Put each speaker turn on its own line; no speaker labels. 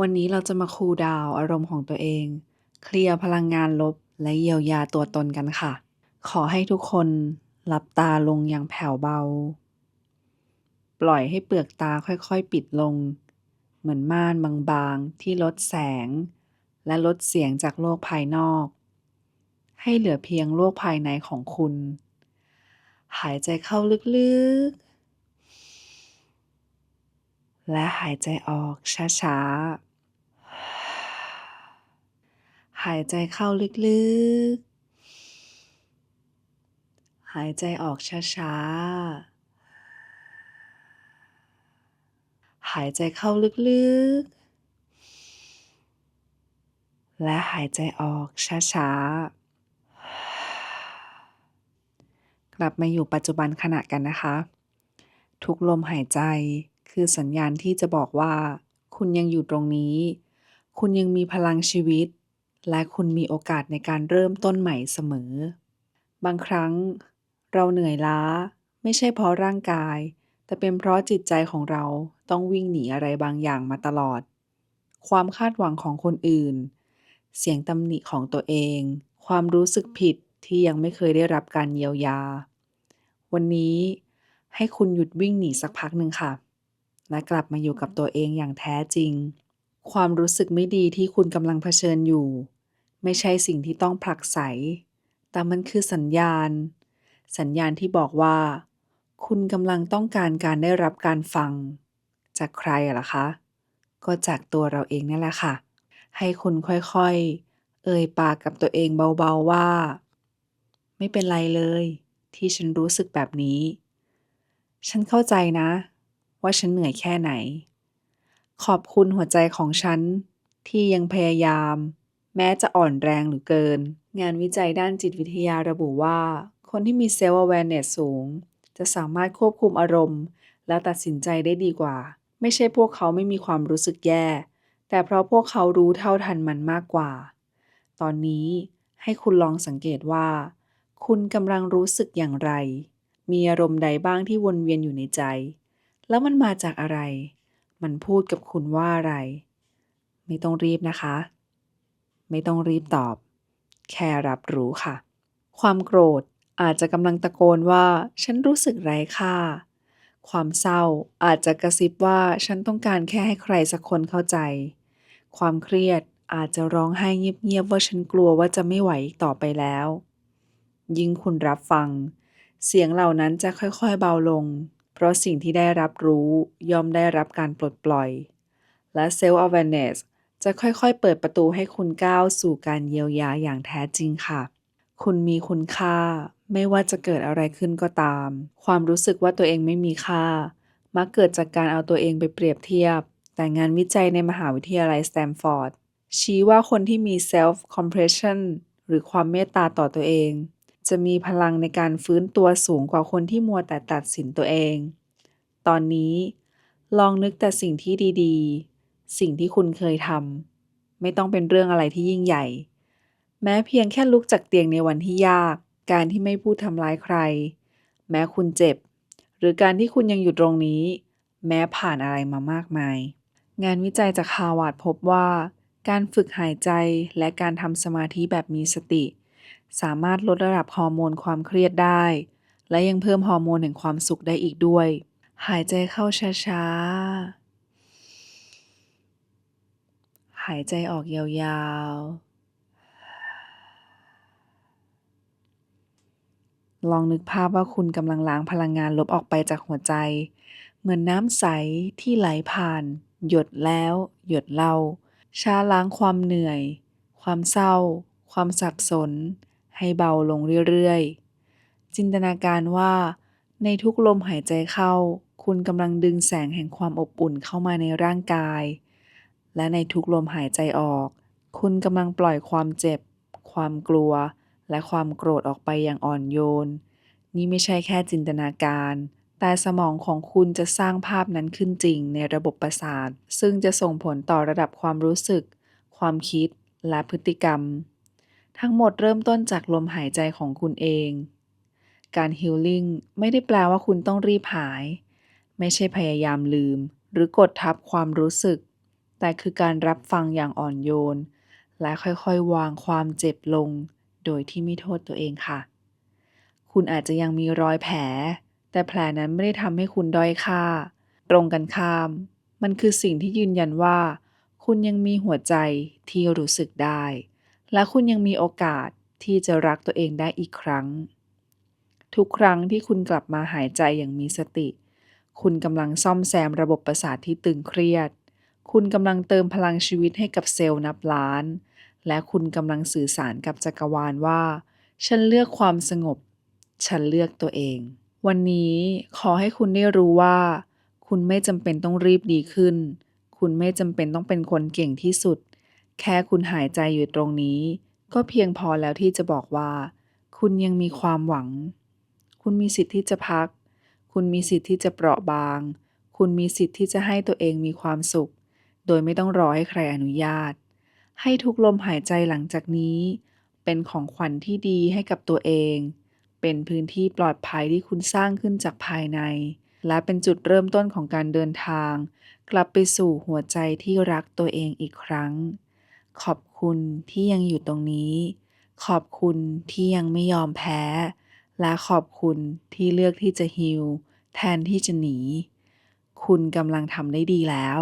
วันนี้เราจะมาคูลดาวน์อารมณ์ของตัวเอง เคลียร์พลังงานลบและเยียวยาตัวตนกันค่ะ ขอให้ทุกคนหลับตาลงอย่างแผ่วเบา ปล่อยให้เปลือกตาค่อยๆปิดลง เหมือนม่านบางๆ ที่ลดแสง และลดเสียงจากโลกภายนอก ให้เหลือเพียงโลกภายในของคุณ หายใจเข้าลึกๆและหายใจออกช้าๆ หายใจเข้าลึกๆ หายใจออกช้าๆ หายใจเข้าลึกๆ และหายใจออกช้าๆ กลับมาอยู่ปัจจุบันขณะกันนะคะ ทุกลมหายใจคือสัญญาณที่จะบอกว่า คุณยังอยู่ตรงนี้ คุณยังมีพลังชีวิต และคุณมีโอกาสในการเริ่มต้นใหม่เสมอ บางครั้ง เราเหนื่อยล้า ไม่ใช่เพราะร่างกาย แต่เป็นเพราะจิตใจของเราต้องวิ่งหนีอะไรบางอย่างมาตลอด ความคาดหวังของคนอื่น เสียงตำหนิของตัวเอง ความรู้สึกผิดที่ยังไม่เคยได้รับการเยียวยา วันนี้ให้คุณหยุดวิ่งหนีสักพักหนึ่งค่ะ และกลับมาอยู่กับตัวเองอย่างแท้จริง ความรู้สึกไม่ดีที่คุณกำลังเผชิญอยู่ ไม่ใช่สิ่งที่ต้องผลักไส แต่มันคือสัญญาณ สัญญาณที่บอกว่า คุณกำลังต้องการการได้รับการฟัง จากใครอะล่ะคะ ก็จากตัวเราเองนั่นแหละค่ะ ให้คุณค่อยๆ เอ่ยปากกับตัวเองเบาๆว่า ไม่เป็นไรเลย ที่ฉันรู้สึกแบบนี้ ฉันเข้าใจนะ ว่าฉันเหนื่อยแค่ไหน ขอบคุณหัวใจของฉันที่ยังพยายาม แม้จะอ่อนแรงหรือเกิน งานวิจัยด้านจิตวิทยาระบุว่า คนที่มี self awareness สูง จะสามารถควบคุมอารมณ์ และตัดสินใจได้ดีกว่า ไม่ใช่พวกเขาไม่มีความรู้สึกแย่ แต่เพราะพวกเขารู้เท่าทันมันมากกว่า ตอนนี้ให้คุณลองสังเกตว่า คุณกำลังรู้สึกอย่างไร มีอารมณ์ใดบ้างที่วนเวียนอยู่ในใจ แล้วมันมาจากอะไร มันพูดกับคุณว่าอะไร ไม่ต้องรีบนะคะ ไม่ต้องรีบตอบ แค่รับรู้ค่ะ ความโกรธอาจจะกำลังตะโกนว่า ฉันรู้สึกไร้ค่า ความเศร้าอาจจะกระซิบว่าฉันต้องการแค่ให้ใครสักคนเข้าใจ ความเครียดอาจจะร้องไห้เงียบๆว่าฉันกลัวว่าจะไม่ไหวอีกต่อไปแล้ว ยิ่งคุณรับฟัง เสียงเหล่านั้นจะค่อยๆเบาลง เพราะสิ่งที่ได้รับรู้ย่อมได้รับการปลดปล่อย และ self awareness จะค่อยๆ เปิดประตูให้คุณก้าวสู่การเยียวยาอย่างแท้จริงค่ะ คุณมีคุณค่า ไม่ว่าจะเกิดอะไรขึ้นก็ตาม ความรู้สึกว่าตัวเองไม่มีค่า มักเกิดจากการเอาตัวเองไปเปรียบเทียบ แต่งานวิจัยในมหาวิทยาลัยสแตมฟอร์ดชี้ว่าคนที่มี self compassion หรือความเมตตาต่อตัวเอง จะมีพลังในการฟื้นตัวสูงกว่าคนที่มัวแต่ตัดสินตัวเอง ตอนนี้ ลองนึกแต่สิ่งที่ดีๆ สิ่งที่คุณเคยทำไม่ต้องเป็นเรื่องอะไรที่ยิ่งใหญ่ แม้เพียงแค่ลุกจากเตียงในวันที่ยาก การที่ไม่พูดทำร้ายใคร แม้คุณเจ็บ หรือการที่คุณยังอยู่ตรงนี้ แม้ผ่านอะไรมามากมาย งานวิจัยจากฮาวาดพบว่า การฝึกหายใจและการทำสมาธิแบบมีสติ สามารถลดระดับฮอร์โมนความเครียดได้ และยังเพิ่มฮอร์โมนแห่งความสุขได้อีกด้วย หายใจเข้าช้าๆ หายใจออกยาวๆ ลองนึกภาพว่าคุณกำลังล้างพลังงานลบออกไปจากหัวใจ เหมือนน้ำใสที่ไหลผ่าน หยดแล้ว หยดเล่าช้าล้างความเหนื่อย ความเศร้า ความสับสน ให้เบาลงเรื่อยๆ จินตนาการว่า ในทุกลมหายใจเข้า คุณกำลังดึงแสงแห่งความอบอุ่นเข้ามาในร่างกาย และในทุกลมหายใจออก คุณกำลังปล่อยความเจ็บ ความกลัว และความโกรธออกไปอย่างอ่อนโยน นี่ไม่ใช่แค่จินตนาการ แต่สมองของคุณจะสร้างภาพนั้นขึ้นจริงในระบบประสาท ซึ่งจะส่งผลต่อระดับความรู้สึก ความคิด และพฤติกรรม ทั้งหมดเริ่มต้นจากลมหายใจของคุณเอง การฮีลลิ่งไม่ได้แปลว่าคุณต้องรีบหาย ไม่ใช่พยายามลืม หรือกดทับความรู้สึก แต่คือการรับฟังอย่างอ่อนโยน และค่อยๆ วางความเจ็บลง โดยที่ไม่โทษตัวเองค่ะ คุณอาจจะยังมีรอยแผล แต่แผลนั้นไม่ได้ทำให้คุณด้อยค่า ตรงกันข้าม มันคือสิ่งที่ยืนยันว่า คุณยังมีหัวใจที่รู้สึกได้ และคุณยังมีโอกาสที่จะรักตัวเองได้อีกครั้ง ทุกครั้งที่คุณกลับมาหายใจอย่างมีสติ คุณกำลังซ่อมแซมระบบประสาทที่ตึงเครียด คุณกำลังเติมพลังชีวิตให้กับเซลล์นับล้าน และคุณกำลังสื่อสารกับจักรวาลว่า ฉันเลือกความสงบ ฉันเลือกตัวเอง วันนี้ขอให้คุณได้รู้ว่า คุณไม่จำเป็นต้องรีบดีขึ้น คุณไม่จำเป็นต้องเป็นคนเก่งที่สุด แค่คุณหายใจอยู่ตรงนี้ ก็เพียงพอแล้วที่จะบอกว่า คุณยังมีความหวัง คุณมีสิทธิ์ที่จะพัก คุณมีสิทธิ์ที่จะเปราะบาง คุณมีสิทธิ์ที่จะให้ตัวเองมีความสุข โดยไม่ต้องรอให้ใครอนุญาต ให้ทุกลมหายใจหลังจากนี้ เป็นของขวัญที่ดีให้กับตัวเอง เป็นพื้นที่ปลอดภัยที่คุณสร้างขึ้นจากภายใน และเป็นจุดเริ่มต้นของการเดินทาง กลับไปสู่หัวใจที่รักตัวเองอีกครั้ง ขอบคุณที่ยังอยู่ตรงนี้ ขอบคุณที่ยังไม่ยอมแพ้ และขอบคุณที่เลือกที่จะฮีลแทนที่จะหนี คุณกำลังทำได้ดีแล้ว